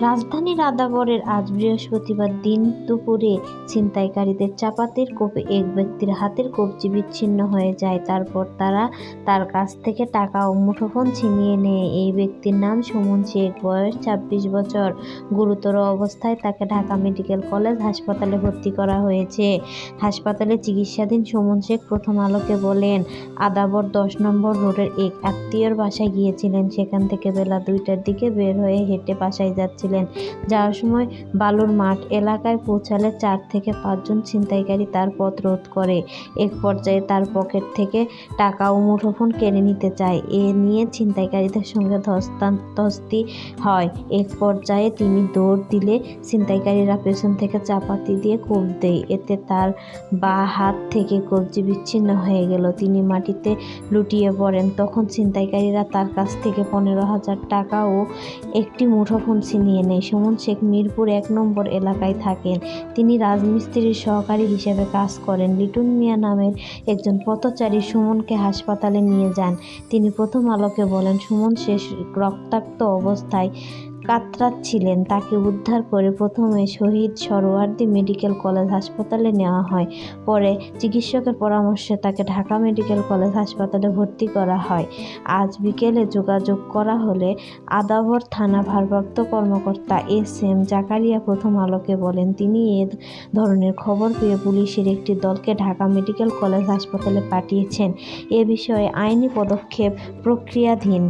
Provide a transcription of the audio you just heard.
রাজধানীর আদাবরের আজ বৃহস্পতিবার দিন দুপুরে ছিনতাইকারীদের চাপাতির কোপে এক ব্যক্তির হাতের কবজি বিচ্ছিন্ন হয়ে যায়। তারপর তারা তার কাছ থেকে টাকা ও মুঠোফোন ছিনিয়ে নেয়। এই ব্যক্তির নাম সুমন শেখ। বয়স ছাব্বিশ বছর। গুরুতর অবস্থায় তাকে ঢাকা মেডিকেল কলেজ হাসপাতালে ভর্তি করা হয়েছে। হাসপাতালে চিকিৎসাধীন সুমন শেখ প্রথম আলোকে বলেন, আদাবর দশ নম্বর রোডের এক আত্মীয়র বাসায় গিয়েছিলেন। সেখান থেকে বেলা দুইটার দিকে বের হয়ে হেঁটে বাসায় যাচ্ছিলেন যাওয়ার সময় বালুর মাঠ এলাকায় পৌঁছালে চার থেকে পাঁচজন ছিনতাইকারী তার পথ রোধ করে। এক পর্যায়ে তার পকেট থেকে টাকা ও মুঠোফোন কেড়ে নিতে চায়। এ নিয়ে ছিনতাইকারীদের সঙ্গে ধস্তাধস্তি হয়। এক পর্যায়ে তিনি দৌড় দিলে ছিনতাইকারীরা পেছন থেকে চাপাতি দিয়ে কোপ দেয়। এতে তার বা হাত থেকে কবজি বিচ্ছিন্ন হয়ে গেল। তিনি মাটিতে লুটিয়ে পড়েন। তখন ছিনতাইকারীরা তার কাছ থেকে পনেরো হাজার টাকা ও একটি মুঠোফোন ছিনিয়ে নেয় সুমন শেখ মিরপুর এক নম্বর এলাকায় থাকেন। তিনি রাজমিস্ত্রির সহকারী হিসেবে কাজ করেন। লিটন মিয়া নামের একজন পথচারী সুমনকে হাসপাতালে নিয়ে যান। তিনি প্রথম আলোকে বলেন, সুমন শেষ রক্তাক্ত অবস্থায় কাতরাচ্ছিলেন তাকে উদ্ধার করে প্রথমে শহীদ সরোয়ার্দী মেডিকেল কলেজ হাসপাতালে নেওয়া হয়। পরে চিকিৎসকের পরামর্শে তাকে ঢাকা মেডিকেল কলেজ হাসপাতালে ভর্তি করা হয়। আজ বিকেলে যোগাযোগ করা হলে আদাবর থানা ভারপ্রাপ্ত কর্মকর্তা এস এম জাকারিয়া প্রথম আলোকে বলেন, তিনি এ ধরনের খবর পেয়ে পুলিশের একটি দলকে ঢাকা মেডিকেল কলেজ হাসপাতালে পাঠিয়েছেন। এ বিষয়ে আইনি পদক্ষেপ প্রক্রিয়াধীন।